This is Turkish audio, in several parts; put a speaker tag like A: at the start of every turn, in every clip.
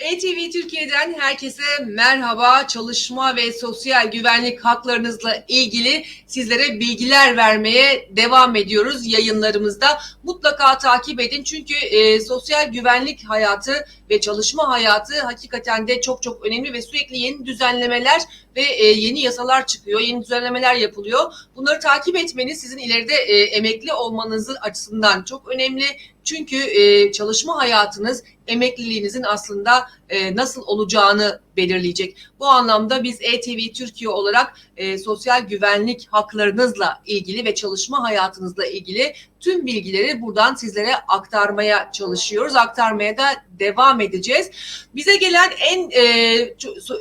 A: ATV Türkiye'den herkese merhaba. Çalışma ve sosyal güvenlik haklarınızla ilgili sizlere bilgiler vermeye devam ediyoruz yayınlarımızda. Mutlaka takip edin çünkü e, sosyal güvenlik hayatı ve çalışma hayatı hakikaten de çok çok önemli ve sürekli yeni düzenlemeler ve e, yeni yasalar çıkıyor, yeni düzenlemeler yapılıyor. Bunları takip etmeniz sizin ileride e, emekli olmanızı açısından çok önemli. Çünkü e, çalışma hayatınız emekliliğinizin aslında e, nasıl olacağını belirleyecek. Bu anlamda biz ETV Türkiye olarak e, sosyal güvenlik haklarınızla ilgili ve çalışma hayatınızla ilgili tüm bilgileri buradan sizlere aktarmaya çalışıyoruz. Aktarmaya da devam edeceğiz. Bize gelen en e,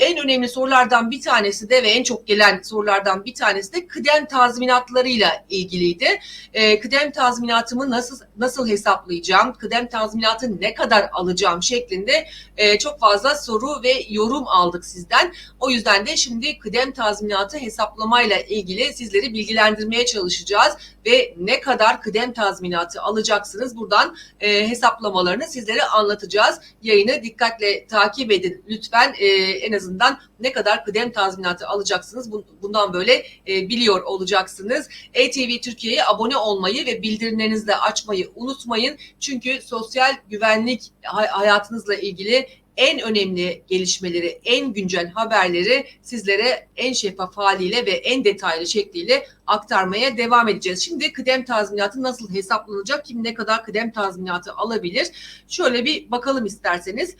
A: en önemli sorulardan bir tanesi de ve en çok gelen sorulardan bir tanesi de kıdem tazminatlarıyla ilgiliydi. E, kıdem tazminatımı nasıl nasıl hesaplayacağım? Kıdem tazminatı ne kadar alacağım şeklinde e, çok fazla soru ve yorum aldık sizden. O yüzden de şimdi kıdem tazminatı hesaplamayla ilgili sizleri bilgilendirmeye çalışacağız ve ne kadar kıdem tazminatı alacaksınız buradan e, hesaplamalarını sizlere anlatacağız. Yayını dikkatle takip edin lütfen e, en azından ne kadar kıdem tazminatı alacaksınız bundan böyle e, biliyor olacaksınız. ATV Türkiye'ye abone olmayı ve bildirimlerinizi de açmayı unutmayın. Çünkü sosyal güvenlik hayatınızla ilgili en önemli gelişmeleri, en güncel haberleri sizlere en şeffaf haliyle ve en detaylı şekliyle aktarmaya devam edeceğiz. Şimdi kıdem tazminatı nasıl hesaplanacak? Kim ne kadar kıdem tazminatı alabilir? Şöyle bir bakalım isterseniz.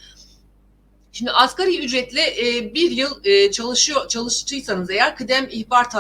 A: Şimdi asgari ücretle e, bir yıl e, çalışıyor çalıştıysanız eğer kıdem ihbar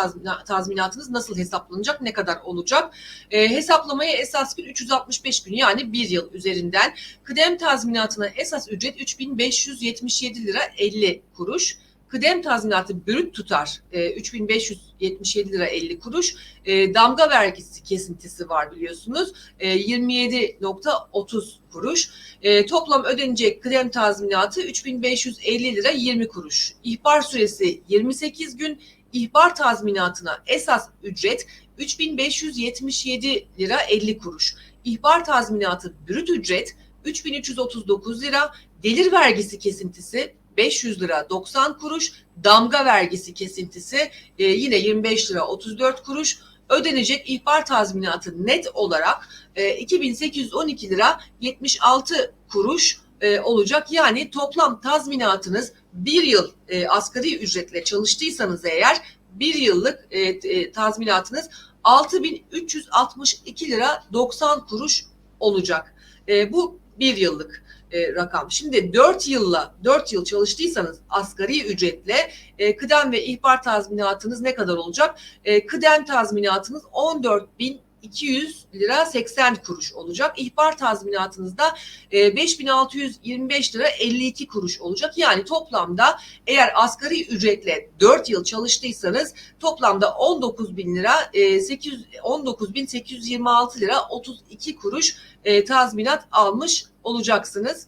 A: tazminatınız nasıl hesaplanacak, ne kadar olacak? E, hesaplamaya esas gün 365 gün yani bir yıl üzerinden. Kıdem tazminatına esas ücret 3577 lira 50 kuruş. Kıdem tazminatı brüt tutar e, 3577 lira 50 kuruş. E, damga vergisi kesintisi var biliyorsunuz. E, 27.30 kuruş. E, toplam ödenecek kıdem tazminatı 3550 lira 20 kuruş. İhbar süresi 28 gün. İhbar tazminatına esas ücret 3577 lira 50 kuruş. İhbar tazminatı brüt ücret 3339 lira. Gelir vergisi kesintisi 500 lira 90 kuruş, damga vergisi kesintisi e, yine 25 lira 34 kuruş, ödenecek ihbar tazminatı net olarak e, 2812 lira 76 kuruş e, olacak. Yani toplam tazminatınız bir yıl e, asgari ücretle çalıştıysanız eğer bir yıllık e, e, tazminatınız 6362 lira 90 kuruş olacak. E, bu bir yıllık e, rakam. Şimdi 4 yılla 4 yıl çalıştıysanız asgari ücretle e, kıdem ve ihbar tazminatınız ne kadar olacak? E, kıdem tazminatınız 14.000 200 lira 80 kuruş olacak. İhbar tazminatınızda e, 5625 lira 52 kuruş olacak. Yani toplamda eğer asgari ücretle 4 yıl çalıştıysanız toplamda 19 bin lira e, 800 19 bin 826 lira 32 kuruş e, tazminat almış olacaksınız.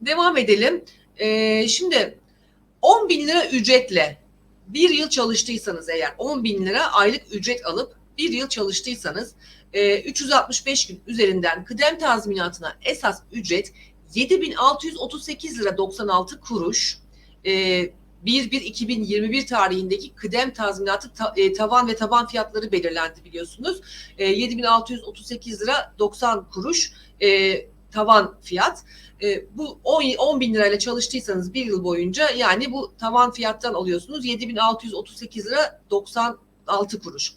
A: Devam edelim. E, şimdi 10 bin lira ücretle bir yıl çalıştıysanız eğer 10 bin lira aylık ücret alıp bir yıl çalıştıysanız 365 e, gün üzerinden kıdem tazminatına esas ücret 7638 lira 96 kuruş. 1-1-2021 e, tarihindeki kıdem tazminatı e, tavan ve taban fiyatları belirlendi biliyorsunuz. 7638 lira 90 kuruş tavan fiyat. bu 10, 10 bin lirayla çalıştıysanız bir yıl boyunca yani bu tavan fiyattan alıyorsunuz 7638 lira 90 6 kuruş.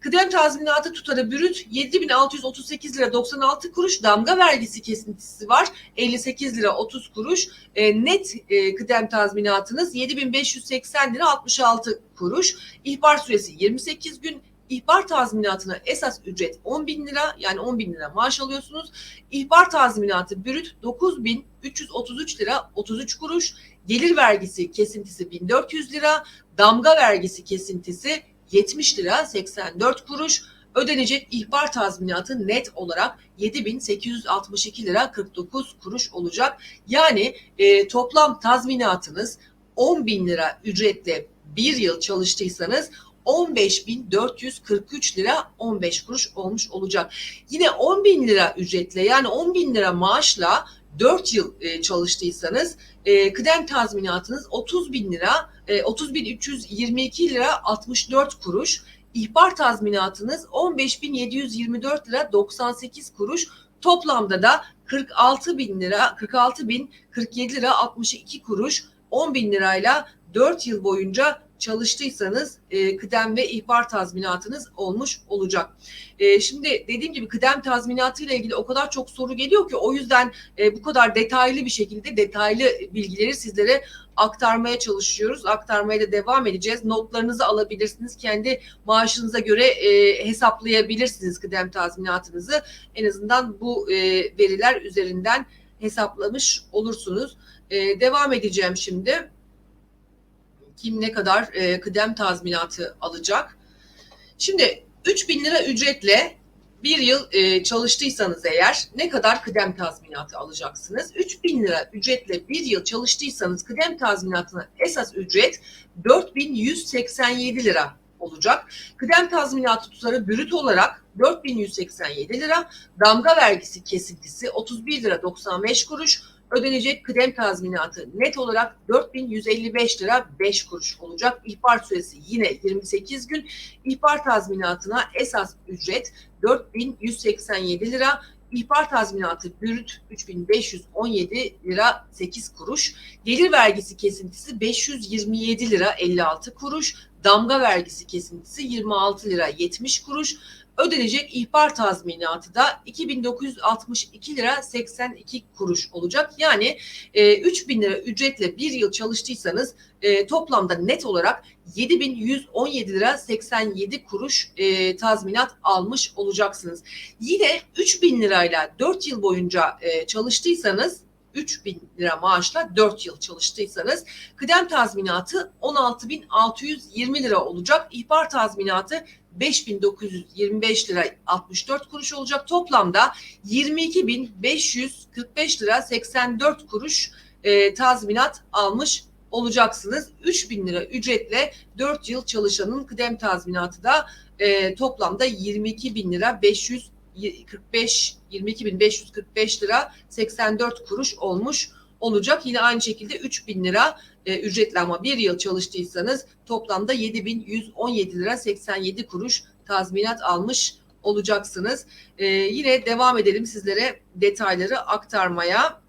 A: Kıdem tazminatı tutarı bürüt 7638 lira 96 kuruş. Damga vergisi kesintisi var 58 lira 30 kuruş. E, net e, kıdem tazminatınız 7580 lira 66 kuruş. İhbar süresi 28 gün. İhbar tazminatına esas ücret 10 bin lira yani 10 bin lira maaş alıyorsunuz. İhbar tazminatı bürüt 9 bin 333 lira 33 kuruş. Gelir vergisi kesintisi 1400 lira. Damga vergisi kesintisi 70 lira 84 kuruş ödenecek ihbar tazminatı net olarak 7862 lira 49 kuruş olacak. Yani e, toplam tazminatınız 10 bin lira ücretle bir yıl çalıştıysanız 15.443 lira 15 kuruş olmuş olacak. Yine 10 bin lira ücretle yani 10 bin lira maaşla 4 yıl e, çalıştıysanız e, kıdem tazminatınız 30 bin lira, e, 30 bin 322 lira 64 kuruş. İhbar tazminatınız 15.724 lira 98 kuruş. Toplamda da 46 bin lira, 46 bin 47 lira 62 kuruş, 10 bin lirayla 4 yıl boyunca çalıştıysanız e, kıdem ve ihbar tazminatınız olmuş olacak. E, şimdi dediğim gibi kıdem tazminatı ile ilgili o kadar çok soru geliyor ki o yüzden e, bu kadar detaylı bir şekilde detaylı bilgileri sizlere aktarmaya çalışıyoruz. Aktarmaya da devam edeceğiz. Notlarınızı alabilirsiniz. Kendi maaşınıza göre e, hesaplayabilirsiniz kıdem tazminatınızı. En azından bu e, veriler üzerinden hesaplamış olursunuz. E, devam edeceğim şimdi kim ne kadar e, kıdem tazminatı alacak. Şimdi 3 bin lira ücretle bir yıl e, çalıştıysanız eğer ne kadar kıdem tazminatı alacaksınız? 3 bin lira ücretle bir yıl çalıştıysanız kıdem tazminatına esas ücret 4187 lira olacak. Kıdem tazminatı tutarı bürüt olarak 4187 lira, damga vergisi kesintisi 31 lira 95 kuruş, ödenecek kıdem tazminatı net olarak 4155 lira 5 kuruş olacak. İhbar süresi yine 28 gün. İhbar tazminatına esas ücret 4187 lira. İhbar tazminatı bürüt 3517 lira 8 kuruş. Gelir vergisi kesintisi 527 lira 56 kuruş. Damga vergisi kesintisi 26 lira 70 kuruş ödenecek ihbar tazminatı da 2962 lira 82 kuruş olacak. Yani e, 3000 lira ücretle bir yıl çalıştıysanız e, toplamda net olarak 7117 lira 87 kuruş e, tazminat almış olacaksınız. Yine 3000 lirayla 4 yıl boyunca e, çalıştıysanız 3 bin lira maaşla 4 yıl çalıştıysanız kıdem tazminatı 16.620 lira olacak. İhbar tazminatı 5925 lira 64 kuruş olacak. Toplamda 22.545 lira 84 kuruş e, tazminat almış olacaksınız. 3000 lira ücretle 4 yıl çalışanın kıdem tazminatı da e, toplamda 22 bin lira 545 22.545 lira 84 kuruş olmuş olacak. Yine aynı şekilde 3000 lira e, ücretli ama bir yıl çalıştıysanız toplamda 7117 lira 87 kuruş tazminat almış olacaksınız. E, yine devam edelim sizlere detayları aktarmaya.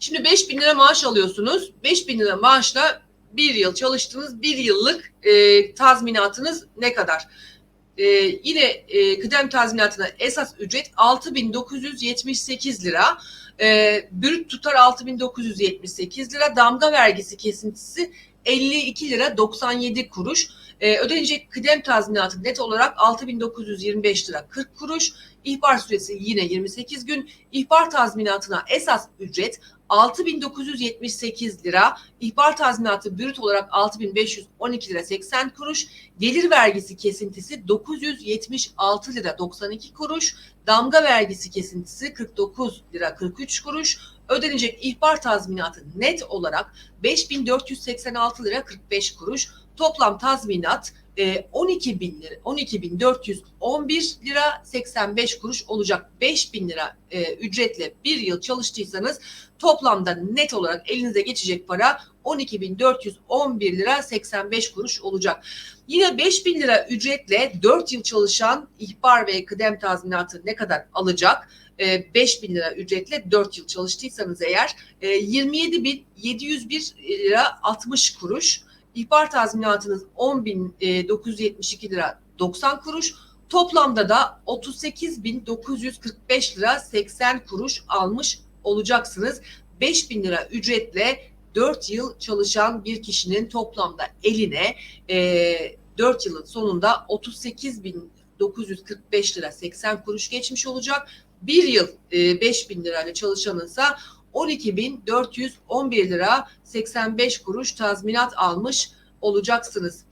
A: Şimdi 5000 lira maaş alıyorsunuz. 5000 lira maaşla bir yıl çalıştığınız bir yıllık e, tazminatınız ne kadar? Ee, yine e, kıdem tazminatına esas ücret 6978 lira. Ee, brüt tutar 6978 lira. Damga vergisi kesintisi 52 lira 97 kuruş. Ee, ödenecek kıdem tazminatı net olarak 6925 lira 40 kuruş. İhbar süresi yine 28 gün. İhbar tazminatına esas ücret 6978 lira, ihbar tazminatı brüt olarak 6512 lira 80 kuruş, gelir vergisi kesintisi 976 lira 92 kuruş, damga vergisi kesintisi 49 lira 43 kuruş, ödenecek ihbar tazminatı net olarak 5486 lira 45 kuruş, toplam tazminat 12 bin lira, 12 bin 411 lira 85 kuruş olacak. 5 bin lira e, ücretle bir yıl çalıştıysanız toplamda net olarak elinize geçecek para 12 bin 411 lira 85 kuruş olacak. Yine 5 bin lira ücretle 4 yıl çalışan ihbar ve kıdem tazminatı ne kadar alacak? 5 bin lira ücretle 4 yıl çalıştıysanız eğer 27 bin 701 lira 60 kuruş. İhbar tazminatınız 10.972 lira 90 kuruş. Toplamda da 38.945 lira 80 kuruş almış olacaksınız. 5.000 lira ücretle 4 yıl çalışan bir kişinin toplamda eline e, 4 yılın sonunda 38.945 lira 80 kuruş geçmiş olacak. Bir yıl e, 5 bin lirayla çalışanınsa 12.411 lira 85 kuruş tazminat almış olacaksınız.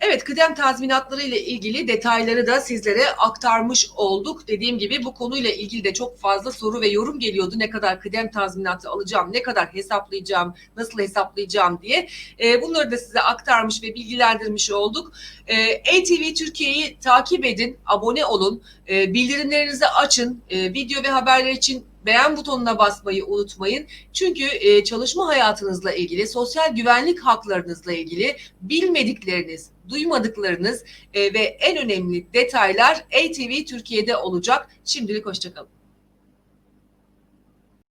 A: Evet kıdem tazminatları ile ilgili detayları da sizlere aktarmış olduk. Dediğim gibi bu konuyla ilgili de çok fazla soru ve yorum geliyordu. Ne kadar kıdem tazminatı alacağım, ne kadar hesaplayacağım, nasıl hesaplayacağım diye. E, bunları da size aktarmış ve bilgilendirmiş olduk. E, ATV Türkiye'yi takip edin, abone olun, e, bildirimlerinizi açın. E, video ve haberler için beğen butonuna basmayı unutmayın. Çünkü e, çalışma hayatınızla ilgili, sosyal güvenlik haklarınızla ilgili bilmedikleriniz, duymadıklarınız e, ve en önemli detaylar ATV Türkiye'de olacak. Şimdilik hoşçakalın.